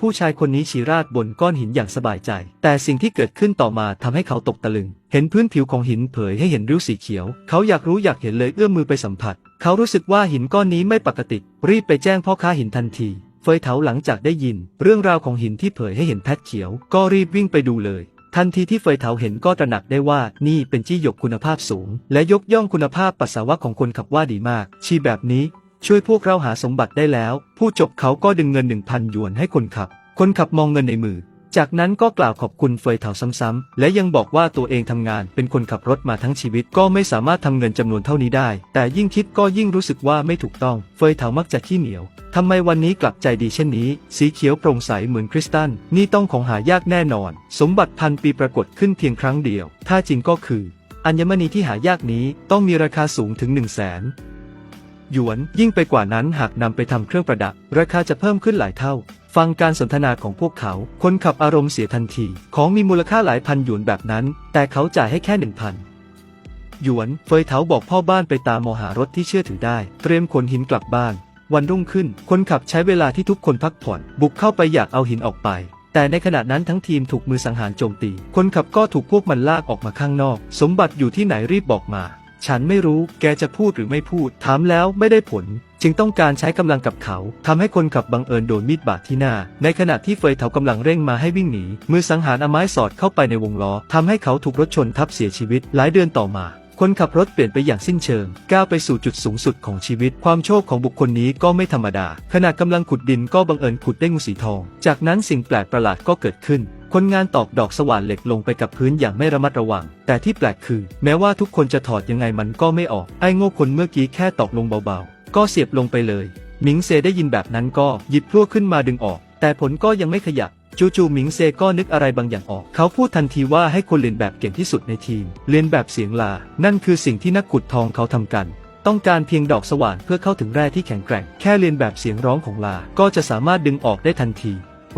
ผู้ชายคนนี้ฉีราดบนก้อนหินอย่างสบายใจ แต่สิ่งที่เกิดขึ้นต่อมาทำให้เขาตกตะลึง เห็นพื้นผิวของหินเผยให้เห็นริ้วสีเขียว เขาอยากรู้อยากเห็นเลยเอื้อมมือไปสัมผัส เขารู้สึกว่าหินก้อนนี้ไม่ปกติ รีบไปแจ้งพ่อค้าหินทันทีเฟยเถาหลังจากได้ยิน เรื่องราวของหินที่เผยให้เห็นแพทเขียว ก็รีบวิ่งไปดูเลยทันทีที่เฟยเถาเห็นก็ตระหนักได้ว่านี่เป็นจี้หยกคุณภาพสูง และยกย่องคุณภาพปัสสาวะของคนขับว่าดีมาก ชีแบบนี้ ช่วยพวกเราหาสมบัติได้แล้ว ผู้จบเขาก็ดึงเงิน1,000หยวนให้คนขับ คนขับมองเงินในมือ จากนั้นก็กล่าวขอบคุณเฟยเถาซ้ำๆ และยังบอกว่าตัวเองทำงานเป็นคนขับรถมาทั้งชีวิตก็ไม่สามารถทำเงินจำนวนเท่านี้ได้ แต่ยิ่งคิดก็ยิ่งรู้สึกว่าไม่ถูกต้อง เฟยเถามักจะขี้เหนียวทำไมวันนี้กลับใจดีเช่นนี้ สีเขียวโปร่งใสเหมือนคริสตัล นี่ต้องของหายากแน่นอน สมบัติพันปีปรากฏขึ้นเพียงครั้งเดียว ถ้าจริงก็คือ อัญมณีที่หายากนี้ต้องมีราคาสูงถึง 1 0 0 0 0แสน หยวน ยิ่งไปกว่านั้นหากนำไปทำเครื่องประดับ ราคาจะเพิ่มขึ้นหลายเท่า ฟังการสนทนาของพวกเขา คนขับอารมณ์เสียทันที ของมีมูลค่าหลายพันหยวนแบบนั้น แต่เขาจ่ายให้แค่หนึ่งพันหยวน เฟยเถาบอกพ่อบ้านไปตามมหารถที่เชื่อถือได้ เตรียมขนหินกลับบ้าน วันรุ่งขึ้น คนขับใช้เวลาที่ทุกคนพักผ่อน บุกเข้าไปอยากเอาหินออกไป แต่ในขณะนั้นทั้งทีมถูกมือสังหารโจมตี คนขับก็ถูกพวกมันลากออกมาข้างนอก สมบัติอยู่ที่ไหนรีบบอกมา ฉันไม่รู้แกจะพูดหรือไม่พูด ถามแล้วไม่ได้ผล จึงต้องการใช้กำลังกับเขาทำให้คนขับบังเอิญโดนมีดบาดที่หน้า ในขณะที่เฟยเถากำลังเร่งมาให้วิ่งหนี มือสังหารเอาไม้สอดเข้าไปในวงล้อทำให้เขาถูกรถชนทับเสียชีวิต หลายเดือนต่อมาคนขับรถเปลี่ยนไปอย่างสิ้นเชิง ก้าวไปสู่จุดสูงสุดของชีวิต ความโชคของบุคคลนี้ก็ไม่ธรรมดา ขณะกำลังขุดดินก็บังเอิญขุดได้งูสีทอง จากนั้นสิ่งแปลกประหลาดก็เกิดขึ้น คนงานตอกดอกสว่านเหล็กลงไปกับพื้นอย่างไม่ระมัดระวัง แต่ที่แปลกคือ แม้ว่าทุกคนจะถอดยังไงมันก็ไม่ออก ไอ้โง่คนเมื่อกี้แค่ตอกลงเบาๆ ก็เสียบลงไปเลย หมิงเซได้ยินแบบนั้นก็หยิบพลั่วขึ้นมาดึงออก แต่ผลก็ยังไม่ขยับ จู่ๆหมิงเซก็นึกอะไรบางอย่างออก เขาพูดทันทีว่าให้คนเรียนแบบเก่งที่สุดในทีม เรียนแบบเสียงลา นั่นคือสิ่งที่นักขุดทองเขาทำกันต้องการเพียงดอกสว่านเพื่อเข้าถึงแร่ที่แข็งแกร่ง แค่เรียนแบบเสียงร้องของลา ก็จะสามารถดึงออกได้ทันที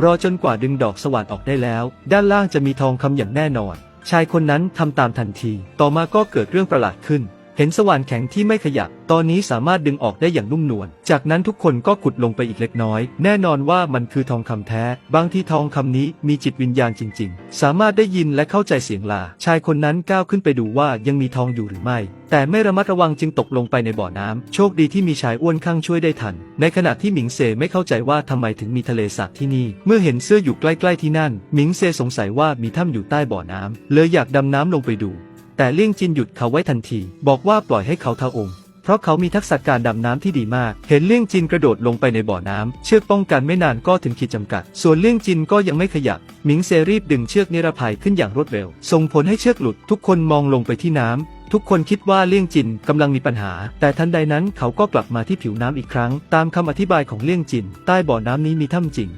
รอจนกว่าดึงดอกสว่านออกได้แล้ว ด้านล่างจะมีทองคำอย่างแน่นอน ชายคนนั้นทำตามทันที ต่อมาก็เกิดเรื่องประหลาดขึ้น เห็นสว่านแข็งที่ไม่ขยับ ตอนนี้สามารถดึงออกได้อย่างนุ่มนวล จากนั้นทุกคนก็ขุดลงไปอีกเล็กน้อย แน่นอนว่ามันคือทองคำแท้ บางที่ทองคำนี้มีจิตวิญญาณจริง ๆ สามารถได้ยินและเข้าใจเสียงลา ชายคนนั้นก้าวขึ้นไปดูว่ายังมีทองอยู่หรือไม่ แต่ไม่ระมัดระวังจึงตกลงไปในบ่อน้ำโชคดีที่มีชายอ้วนข้างช่วยได้ทัน ในขณะที่หมิงเซไม่เข้าใจว่าทำไมถึงมีทะเลสาบที่นี่ เมื่อเห็นเสื้ออยู่ใกล้ ๆที่นั่น หมิงเซสงสัยว่ามีถ้ำอยู่ใต้บ่อน้ำเลยอยากดำน้ำลงไปดู แต่เลี่ยงจินหยุดเขาไว้ทันที บอกว่าปล่อยให้เขาเทาองเพราะเขามีทักษะการดำน้ำที่ดีมาก เห็นเลี่ยงจินกระโดดลงไปในบ่อน้ำเชือกป้องกันไม่นานก็ถึงขีดจำกัด ส่วนเลี่ยงจินก็ยังไม่ขยับหมิงเซรีบดึงเชือกนิรภัยขึ้นอย่างรวดเร็ว ส่งผลให้เชือกหลุดทุกคนมองลงไปที่น้ำทุกคนคิดว่าเลี่ยงจินกำลังมีปัญหา แต่ทันใดนั้นเขาก็กลับมาที่ผิวน้ำอีกครั้ง ตามคำอธิบายของเลี่ยงจิน ใต้บ่อน้ำนี้มีถ้ำจริง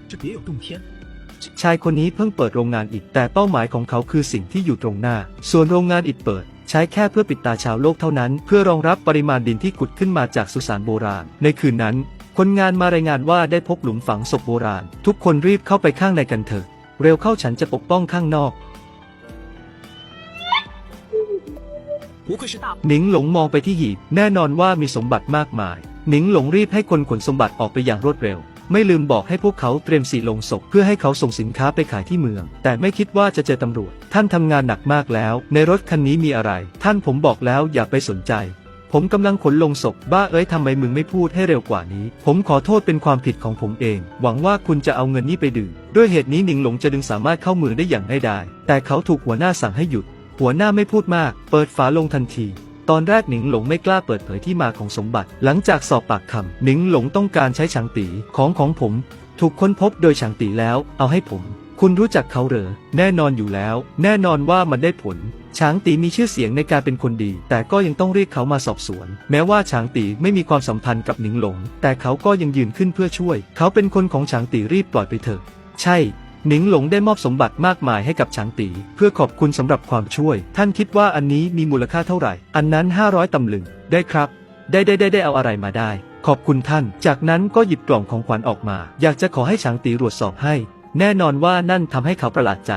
ชายคนนี้เพิ่งเปิดโรงงานอิฐแต่เป้าหมายของเขาคือสิ่งที่อยู่ตรงหน้า ส่วนโรงงานอิฐเปิด ใช้แค่เพื่อปิดตาชาวโลกเท่านั้น เพื่อรองรับปริมาณดินที่ขุดขึ้นมาจากสุสานโบราณ ในคืนนั้น คนงานมารายงานว่าได้พบหลุมฝังศพโบราณ ทุกคนรีบเข้าไปข้างในกันเถอะ เร็วเข้าฉันจะปกป้องข้างนอกหนิงหลงมองไปที่หีบ แน่นอนว่ามีสมบัติมากมาย หนิงหลงรีบให้คนขนสมบัติออกไปอย่างรวดเร็ว ไม่ลืมบอกให้พวกเขาเตรียมสีลงศพเพื่อให้เขาส่งสินค้าไปขายที่เมือง แต่ไม่คิดว่าจะเจอตำรวจ ท่านทำงานหนักมากแล้ว ในรถคันนี้มีอะไร ท่านผมบอกแล้วอย่าไปสนใจ ผมกำลังขนลงศพ บ้าเอ้ยทำไมมึงไม่พูดให้เร็วกว่านี้ ผมขอโทษเป็นความผิดของผมเอง หวังว่าคุณจะเอาเงินนี้ไปดื่ม ด้วยเหตุนี้หนิงหลงจะดึงสามารถเข้าเมืองได้อย่างง่ายดายแต่เขาถูกหัวหน้าสั่งให้หยุด หัวหน้าไม่พูดมาก เปิดฝาลงทันที ตอนแรกหนิงหลงไม่กล้าเปิดเผยที่มาของสมบัติ หลังจากสอบปากคำหนิงหลงต้องการใช้ฉางตีของของผม ถูกค้นพบโดยฉางตีแล้ว เอาให้ผม คุณรู้จักเขาเหรอ แน่นอนอยู่แล้ว แน่นอนว่ามันได้ผลฉางตีมีชื่อเสียงในการเป็นคนดี แต่ก็ยังต้องเรียกเขามาสอบสวน แม้ว่าฉางตีไม่มีความสัมพันธ์กับหนิงหลง แต่เขาก็ยังยืนขึ้นเพื่อช่วย เขาเป็นคนของฉางตีรีบปล่อยไปเถอะ ใช่ หนิงหลงได้มอบสมบัติมากมายให้กับฉางตี เพื่อขอบคุณสำหรับความช่วย ท่านคิดว่าอันนี้มีมูลค่าเท่าไหร่ อันนั้น 500ตำลึง ได้ครับ ได้ได้ได้ได้เอาอะไรมาได้ ขอบคุณท่าน จากนั้นก็หยิบกล่องของขวัญออกมา อยากจะขอให้ฉางตีรวจสอบให้ แน่นอนว่านั่นทำให้เขาประหลาดใจ